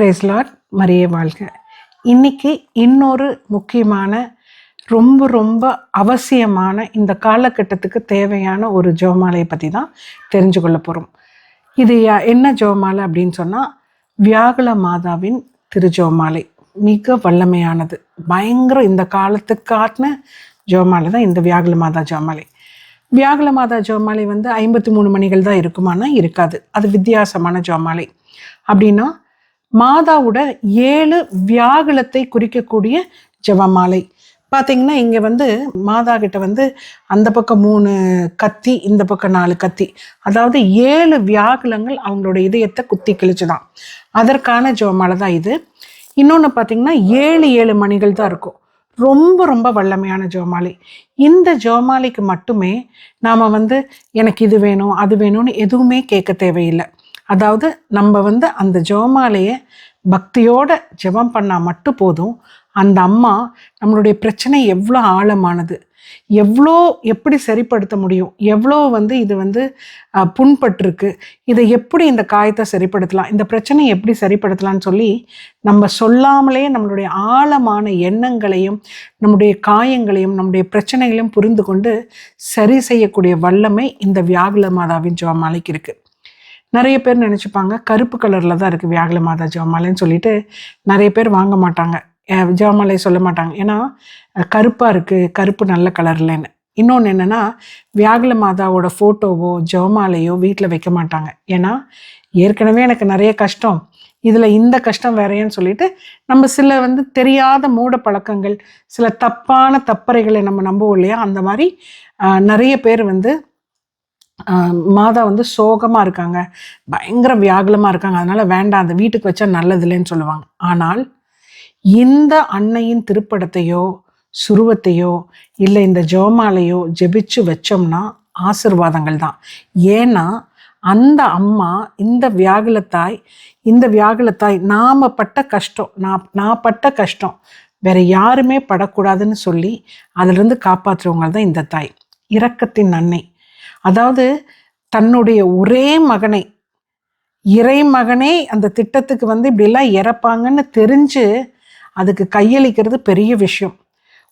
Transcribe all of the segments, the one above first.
பிரேஸ்லாட் மரிய வாழ்க. இன்னைக்கு இன்னொரு முக்கியமான ரொம்ப ரொம்ப அவசியமான இந்த காலகட்டத்துக்கு தேவையான ஒரு ஜோமாலையை பற்றி தான் தெரிஞ்சு கொள்ள போகிறோம் இது யா- என்ன ஜோமாலை அப்படின்னு சொன்னால் வியாகுல மாதாவின் திருஜோமாலை. மிக வல்லமையானது. பயங்கர இந்த காலத்துக்காட்டின ஜோமாலை தான் இந்த வியாகுல மாதா ஜோமாலை. வியாகுல மாதா ஜோமாலை வந்து ஐம்பத்தி மூணு மணிகள் தான் இருக்குமானா இருக்காது. அது வித்தியாசமான ஜோமாலை. அப்படின்னா மாதாவோட ஏழு வியாகுலத்தை குறிக்கக்கூடிய ஜபமாலை. பார்த்தீங்கன்னா இங்கே வந்து மாதா கிட்ட வந்து அந்த பக்கம் மூணு கத்தி இந்த பக்கம் நாலு கத்தி. அதாவது ஏழு வியாகுலங்கள் அவங்களோட இதயத்தை குத்தி கிழிச்சுதான். அதற்கான ஜபமாலை தான் இது. இன்னொன்று பார்த்தீங்கன்னா ஏழு ஏழு மணிகள் தான் இருக்கும். ரொம்ப ரொம்ப வல்லமையான ஜெபமாலை. இந்த ஜெபமாலைக்கு மட்டுமே நாம் வந்து எனக்கு இது வேணும் அது வேணும்னு எதுவுமே கேட்க தேவையில்லை. அதாவது நம்ம வந்து அந்த ஜெபமாலையை பக்தியோட ஜெபம் பண்ணால் மட்டும் போதும். அந்த அம்மா நம்மளுடைய பிரச்சனை எவ்வளோ ஆழமானது. எவ்வளோ எப்படி சரிப்படுத்த முடியும். எவ்வளோ வந்து இது வந்து அஹ், புண்பட்டிருக்கு. இதை எப்படி இந்த காயத்தை சரிப்படுத்தலாம். இந்த பிரச்சனையை எப்படி சரிப்படுத்தலாம்னு சொல்லி நம்ம சொல்லாமலே நம்மளுடைய ஆழமான எண்ணங்களையும் நம்முடைய காயங்களையும் நம்முடைய பிரச்சனைகளையும் புரிந்து கொண்டு சரி செய்யக்கூடிய வல்லமை இந்த வியாகுல மாதாவின் ஜெபமாலைக்கு இருக்குது நிறைய பேர் நினச்சிப்பாங்க கருப்பு கலரில் தான் இருக்குது வியாகுல மாதா ஜெவமாலைன்னு சொல்லிட்டு நிறைய பேர் வாங்க மாட்டாங்க. ஜெவமாலை சொல்ல மாட்டாங்க. ஏன்னா கருப்பாக இருக்குது கருப்பு நல்ல கலர்லன்னு இன்னொன்று என்னென்னா வியாகுல மாதாவோட ஃபோட்டோவோ ஜெவமாலையோ வீட்டில் வைக்க மாட்டாங்க. ஏன்னா ஏற்கனவே எனக்கு நிறைய கஷ்டம். இதில் இந்த கஷ்டம் வேறையன்னு சொல்லிட்டு நம்ம சில வந்து தெரியாத மூட பழக்கங்கள் சில தப்பான தப்பறைகளை நம்ம நம்புவோம் இல்லையா? அந்த மாதிரி நிறைய பேர் வந்து மாதா வந்து சோகமாக இருக்காங்க. பயங்கர வியாகுலமாக இருக்காங்க. அதனால் வேண்டாம் அந்த வீட்டுக்கு வச்சா நல்லதில்லைன்னு சொல்லுவாங்க. ஆனால் இந்த அன்னையின் திருப்படத்தையோ சுருவத்தையோ இல்லை இந்த ஜோமாலையோ ஜெபிச்சு வச்சோம்னா ஆசிர்வாதங்கள் தான். ஏன்னா அந்த அம்மா இந்த வியாகுலத்தாய் இந்த வியாகுலத்தாய் நாம் பட்ட கஷ்டம் நான் நான் பட்ட கஷ்டம் வேற யாருமே படக்கூடாதுன்னு சொல்லி அதிலிருந்து காப்பாற்றுறவங்க தான் இந்த தாய். இரக்கத்தின் அன்னை. அதாவது தன்னுடைய ஒரே மகனை இறை மகனே அந்த திட்டத்துக்கு வந்து இப்படிலாம் இறப்பாங்கன்னு தெரிஞ்சு அதுக்கு கையளிக்கிறது பெரிய விஷயம்.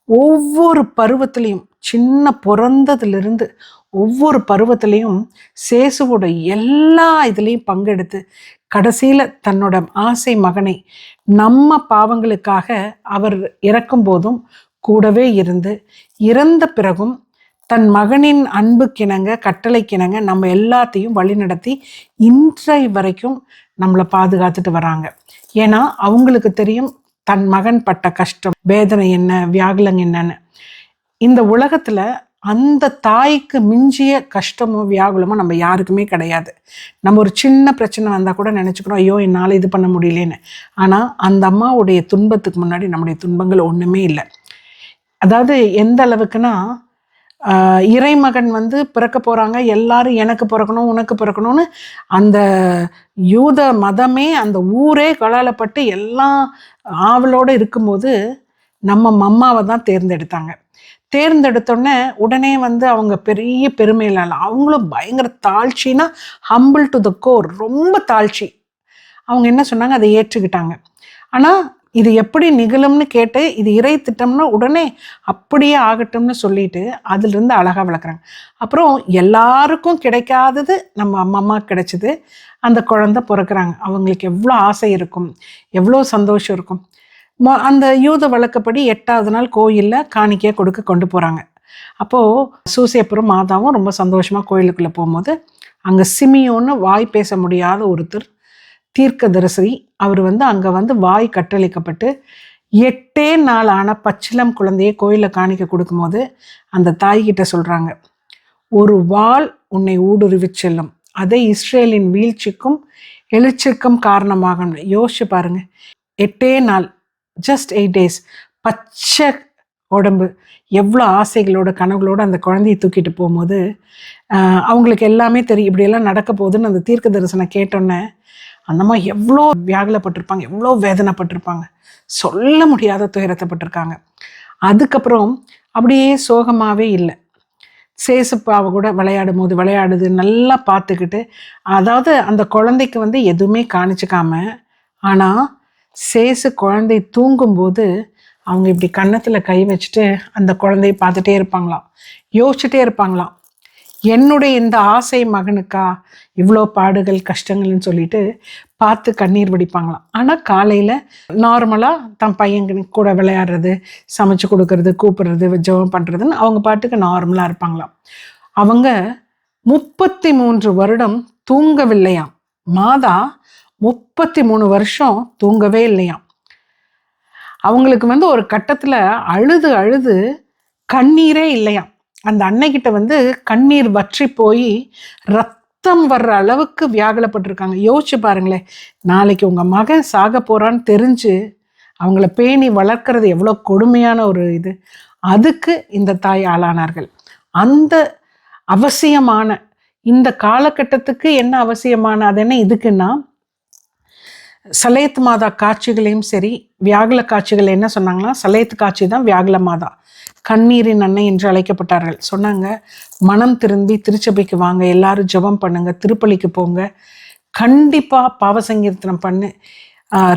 ஒவ்வொரு பருவத்திலையும் சின்ன பிறந்ததுலேருந்து ஒவ்வொரு பருவத்திலையும் சேசுவோட எல்லா இதுலேயும் பங்கெடுத்து கடைசியில் தன்னோட ஆசை மகனை நம்ம பாவங்களுக்காக அவர் இறக்கும் போதும் கூடவே இருந்து இறந்த பிறகும் தன் மகனின் அன்பு கிணங்க கட்டளை கிணங்க நம்ம எல்லாத்தையும் வழிநடத்தி இன்றை வரைக்கும் நம்மளை பாதுகாத்துட்டு வராங்க. ஏன்னா அவங்களுக்கு தெரியும் தன் மகன் பட்ட கஷ்டம் வேதனை என்ன வியாகுலம் என்னன்னு. இந்த உலகத்துல அந்த தாய்க்கு மிஞ்சிய கஷ்டமோ வியாகுலமோ நம்ம யாருக்குமே கிடையாது. நம்ம ஒரு சின்ன பிரச்சனை வந்தால் கூட நினச்சிக்கிறோம் ஐயோ என்னால் இது பண்ண முடியலேன்னு. ஆனால் அந்த அம்மாவுடைய துன்பத்துக்கு முன்னாடி நம்முடைய துன்பங்கள் ஒன்றுமே இல்லை. அதாவது எந்த அளவுக்குன்னா இறைமகன் வந்து பிறக்க போகிறாங்க எல்லாரும் எனக்கு பிறக்கணும் உனக்கு பிறக்கணும்னு அந்த யூத மதமே அந்த ஊரே கலாலப்பட்டு எல்லாம் ஆவலோடு இருக்கும்போது நம்ம மம்மாவை தான் தேர்ந்தெடுத்தாங்க. தேர்ந்தெடுத்தோடனே உடனே வந்து அவங்க பெரிய பெருமையில அவங்களும் பயங்கர தாழ்ச்சினா ஹம்பிள் டு த கோர் ரொம்ப தாழ்ச்சி. அவங்க என்ன சொன்னாங்க? அதை ஏற்றுக்கிட்டாங்க. ஆனால் இது எப்படி நிகழும்னு கேட்டு இது இறை திட்டம்னா உடனே அப்படியே ஆகட்டும்னு சொல்லிட்டு அதிலிருந்து அழகாக விளக்குறாங்க. அப்புறம் எல்லாருக்கும் கிடைக்காதது நம்ம அம்மா அம்மா கிடைச்சிது. அந்த குழந்தை பிறக்கிறாங்க. அவங்களுக்கு எவ்வளோ ஆசை இருக்கும். எவ்வளோ சந்தோஷம் இருக்கும். மொ- அந்த யூத வழக்கப்படி எட்டாவது நாள் கோயிலில் காணிக்கையாக கொடுக்க கொண்டு போகிறாங்க அப்போது சூசியப்புறம் மாதாவும் ரொம்ப சந்தோஷமாக கோயிலுக்குள்ளே போகும்போது அங்கே சிமியோன்னு வாய் பேச முடியாத ஒருத்தர் தீர்க்கதரிசி அவர் வந்து அங்கே வந்து வாய் கட்டளிக்கப்பட்டு எட்டே நாளான பச்சிலம் குழந்தையை கோயிலில் காணிக்க கொடுக்கும்போது அந்த தாய்கிட்ட சொல்கிறாங்க ஒரு வாள் உன்னை ஊடுருவி செல்லும். அதை இஸ்ரேலின் வீழ்ச்சிக்கும் எழுச்சிக்கும் காரணமாகும். யோசிச்சு பாருங்க எட்டே நாள் ஜஸ்ட் எயிட் டேஸ் பச்சை உடம்பு எவ்வளோ ஆசைகளோட கனவுகளோட அந்த குழந்தையை தூக்கிட்டு போகும்போது அவங்களுக்கு எல்லாமே தெரியும் இப்படியெல்லாம் நடக்க போகுதுன்னு அந்த தீர்க்க தரிசனம் கேட்டோன்னே அந்த அம்மா எவ்வளோ வியாகுலப்பட்டிருப்பாங்க எவ்வளோ வேதனைப்பட்டிருப்பாங்க. சொல்ல முடியாத துயரத்தைப்பட்டிருக்காங்க. அதுக்கப்புறம் அப்படியே சோகமாகவே இல்லை. சேசுப்பாவை கூட விளையாடும் போது விளையாடுது நல்லா பார்த்துக்கிட்டு அதாவது அந்த குழந்தைக்கு வந்து எதுவுமே காணிச்சிக்காம ஆனால் சேசு குழந்தை தூங்கும்போது அவங்க இப்படி கன்னத்தில் கை வச்சுட்டு அந்த குழந்தைய பார்த்துட்டே இருப்பாங்களாம். யோசிச்சுட்டே இருப்பாங்களாம். என்னுடைய இந்த ஆசை மகனுக்கா? இவ்வளோ பாடுகள் கஷ்டங்கள்னு சொல்லிட்டு பார்த்து கண்ணீர் வடிப்பாங்களாம். ஆனால் காலையில் நார்மலாக தன் பையன் கூட விளையாடுறது சமைச்சு கொடுக்கறது கூப்பிடுறது ஜெபம் பண்ணுறதுன்னு அவங்க பாட்டுக்கு நார்மலாக இருப்பாங்களாம். அவங்க முப்பத்தி மூன்று வருடம் தூங்கவில்லையாம். மாதா முப்பத்தி மூணு வருஷம் தூங்கவே இல்லையாம். அவங்களுக்கு வந்து ஒரு கட்டத்தில் அழுது அழுது கண்ணீரே இல்லையாம். அந்த அன்னைக்கிட்ட வந்து கண்ணீர் வற்றி போய் ரத்தம் வர்ற அளவுக்கு வியாகுலப்பட்டிருக்காங்க. யோசிச்சு பாருங்களேன். நாளைக்கு உங்கள் மகன் சாக போகிறான்னு தெரிஞ்சு அவங்கள பேணி வளர்க்குறது எவ்வளோ கொடுமையான ஒரு இது. அதுக்கு இந்த தாய் ஆளானார்கள். அந்த அவசியமான இந்த காலகட்டத்துக்கு என்ன அவசியமான அது என்ன இதுக்குன்னா சலேத் மாதா காட்சிகளையும் சரி வியாகுல காட்சிகள் என்ன சொன்னாங்கன்னா சலேத் காட்சி தான் வியாகுல மாதா. கண்ணீரின் அன்னை என்று அழைக்கப்பட்டார்கள். சொன்னாங்க மனம் திரும்பி திருச்சபைக்கு வாங்க எல்லாரும் ஜெபம் பண்ணுங்க திருப்பலிக்கு போங்க. கண்டிப்பாக பாவசங்கீர்த்தனம் பண்ணு.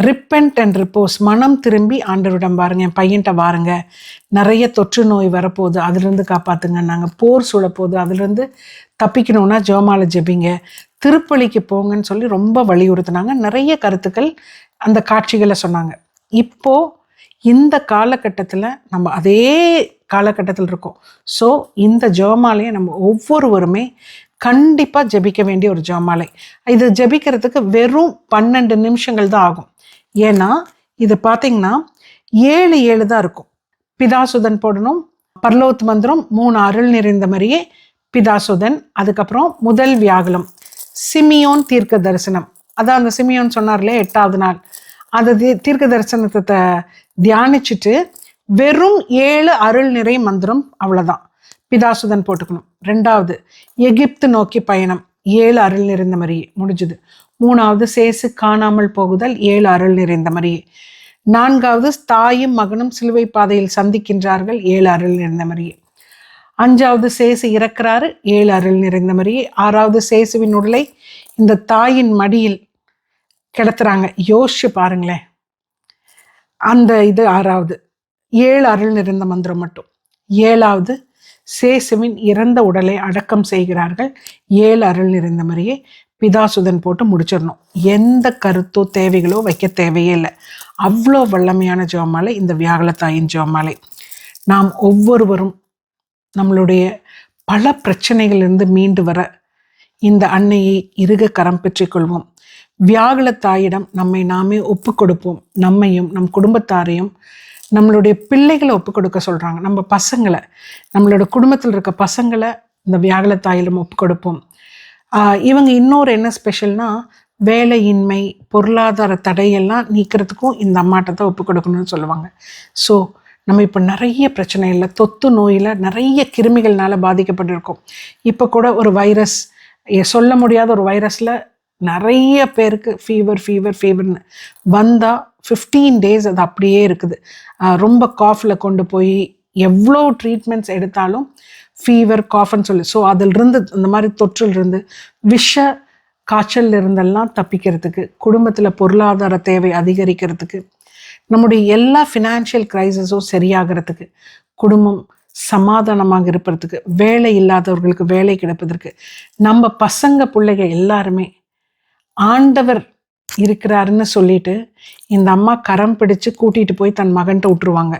ரிப்பெண்ட் அண்ட் ரிப்போஸ் மனம் திரும்பி ஆண்டவரிடம் பாருங்க என் பையன்கிட்ட பாருங்க நிறைய தொற்று நோய் வரப்போகுது அதுலேருந்து காப்பாற்றுங்க நாங்கள் போர் சூழப்போகுது அதுலேருந்து தப்பிக்கணும்னா ஜோமால ஜெபிங்க. திருப்பலிக்கு போங்கன்னு சொல்லி ரொம்ப வலியுறுத்தினாங்க. நிறைய கருத்துக்கள் அந்த காட்சிகளை சொன்னாங்க. இப்போ இந்த காலகட்டத்தில் நம்ம அதே காலகட்டத்தில் இருக்கோம். ஸோ இந்த ஜெபமாலையை நம்ம ஒவ்வொருவருமே கண்டிப்பாக ஜெபிக்க வேண்டிய ஒரு ஜெபமாலை. இது ஜெபிக்கிறதுக்கு வெறும் பன்னெண்டு நிமிஷங்கள் தான் ஆகும். ஏன்னா இது பார்த்தீங்கன்னா ஏழு ஏழு தான் இருக்கும். பிதாசுதன் போடணும் பர்லோத் மந்திரம் மூணு அருள் நிறைந்த மாதிரியே பிதாசுதன் அதுக்கப்புறம் முதல் வியாகுலம். சிமியோன் தீர்க்க தரிசனம் அதான் அந்த சிமியோன் சொன்னார்லே எட்டாவது நாள். அந்த தீர்க்க தரிசனத்தை தியானிச்சுட்டு வெறும் ஏழு அருள் நிறை மந்திரம் அவ்வளோதான் பிதாசுதன் போட்டுக்கணும். ரெண்டாவது எகிப்து நோக்கி பயணம். ஏழு அருள் நிறைந்த மாதிரியே முடிஞ்சுது. மூணாவது சேசு காணாமல் போகுதல். ஏழு அருள் நிறைந்த மாதிரியே நான்காவது தாயும் மகனும் சிலுவை பாதையில் சந்திக்கின்றார்கள். ஏழு அருள் நிறைந்த மாதிரியே அஞ்சாவது சேசு இறக்குறாரு. ஏழு அருள் நிறைந்த மாதிரியே ஆறாவது சேசுவின் உடலை இந்த தாயின் மடியில் கிடத்துறாங்க. யோசிச்சு பாருங்களேன். அந்த இது ஆறாவது. ஏழு அருள் நிறைந்த மந்திரம் மட்டும். ஏழாவது சேசுவின் இறந்த உடலை அடக்கம் செய்கிறார்கள். ஏழு அருள் நிறைந்த மாதிரியே பிதாசுதன் போட்டு முடிச்சிடணும். எந்த கருத்தோ தேவைகளோ வைக்க தேவையே இல்லை. அவ்வளோ வல்லமையான ஜோமாலை இந்த வியாகலத்தாயின் ஜோமாலை நாம் ஒவ்வொருவரும் நம்மளுடைய பல பிரச்சனைகளிலிருந்து மீண்டு வர இந்த அன்னையை இறுக கரம் பெற்றுக்கொள்வோம் வியாகுல தாயிடம் நம்மை நாமே ஒப்பு கொடுப்போம். நம்மையும் நம் குடும்பத்தாரையும் நம்மளுடைய பிள்ளைகளை ஒப்பு கொடுக்க சொல்கிறாங்க நம்ம பசங்களை நம்மளோட குடும்பத்தில் இருக்க பசங்களை இந்த வியாகுல தாயிடம் ஒப்பு கொடுப்போம். இவங்க இன்னொரு என்ன ஸ்பெஷல்னா வேலையின்மை பொருளாதார தடையெல்லாம் நீக்கிறதுக்கும் இந்த அம்மாட்ட தான் ஒப்பு கொடுக்கணும்னு சொல்லுவாங்க. ஸோ நம்ம இப்போ நிறைய பிரச்சனையில் தொத்து நோயில் நிறைய கிருமிகள்னால பாதிக்கப்பட்டிருக்கோம். இப்போ கூட ஒரு வைரஸ் சொல்ல முடியாத ஒரு வைரஸில் நிறைய பேருக்கு ஃபீவர் ஃபீவர் ஃபீவர்னு வந்தால் ஃபிஃப்டீன் டேஸ் அது அப்படியே இருக்குது. ரொம்ப காஃபில் கொண்டு போய் எவ்வளோ ட்ரீட்மெண்ட்ஸ் எடுத்தாலும் ஃபீவர் காஃப்னு சொல்லி ஸோ அதிலிருந்து இந்த மாதிரி தொற்றிலிருந்து விஷ காய்ச்சல் இருந்தெல்லாம் தப்பிக்கிறதுக்கு குடும்பத்தில் பொருளாதார தேவை அதிகரிக்கிறதுக்கு நம்முடைய எல்லா ஃபினான்ஷியல் க்ரைசஸும் சரியாகிறதுக்கு குடும்பம் சமாதானமாக இருப்பதற்கு வேலை இல்லாதவர்களுக்கு வேலை கிடைப்பதற்கு நம்ம பசங்க பிள்ளைங்க எல்லாருமே ஆண்டவர் இருக்கிறாருன்னு சொல்லிட்டு இந்த அம்மா கரம் பிடிச்சு கூட்டிகிட்டு போய் தன் மகன்கிட்ட விட்டுருவாங்க.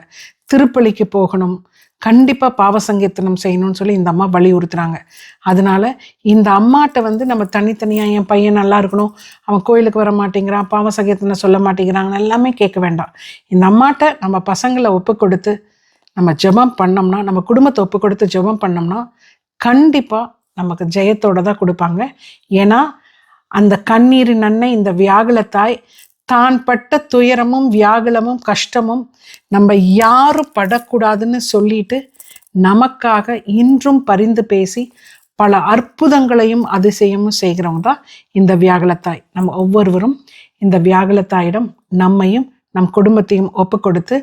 திருப்பலிக்கு போகணும் கண்டிப்பாக பாவ சங்கீர்த்தனம் செய்யணும்னு சொல்லி இந்த அம்மா வலியுறுத்துறாங்க. அதனால இந்த அம்மாட்ட வந்து நம்ம தனித்தனியாக என் பையன் நல்லா இருக்கணும் அவன் கோயிலுக்கு வர மாட்டேங்கிறான் பாவசங்கீர்த்தனை சொல்ல மாட்டேங்கிறாங்கன்னு எல்லாமே கேட்க வேண்டாம். இந்த அம்மாட்ட நம்ம பசங்களை ஒப்பு கொடுத்து நம்ம ஜெபம் பண்ணோம்னா நம்ம குடும்பத்தை ஒப்பு கொடுத்து ஜெபம் பண்ணோம்னா கண்டிப்பாக நமக்கு ஜெயத்தோட தான் கொடுப்பாங்க. ஏன்னா அந்த கண்ணீரின் அன்னை இந்த வியாகுலத்தாய் தான் பட்ட துயரமும் வியாகுலமும் கஷ்டமும் நம்ம யாரும் படக்கூடாதுன்னு சொல்லிட்டு நமக்காக இன்றும் பரிந்து பேசி பல அற்புதங்களையும் அதிசயமும் செய்கிறவங்க தான் இந்த வியாகுலத்தாய். நம்ம ஒவ்வொருவரும் இந்த வியாகுலத்தாயிடம் நம்மையும் நம் குடும்பத்தையும் ஒப்பு கொடுத்து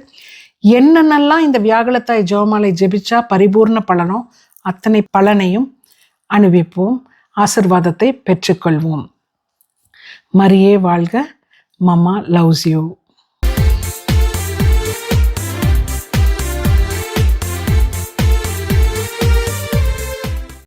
என்னென்னலாம் இந்த வியாகுலத்தாய் ஜோமாலை ஜெபிச்சா பரிபூர்ண பலனோ அத்தனை பலனையும் அனுபவிப்போம் ஆசிர்வாதத்தை பெற்றுக்கொள்வோம். மரியே வாழ்க Mama loves you.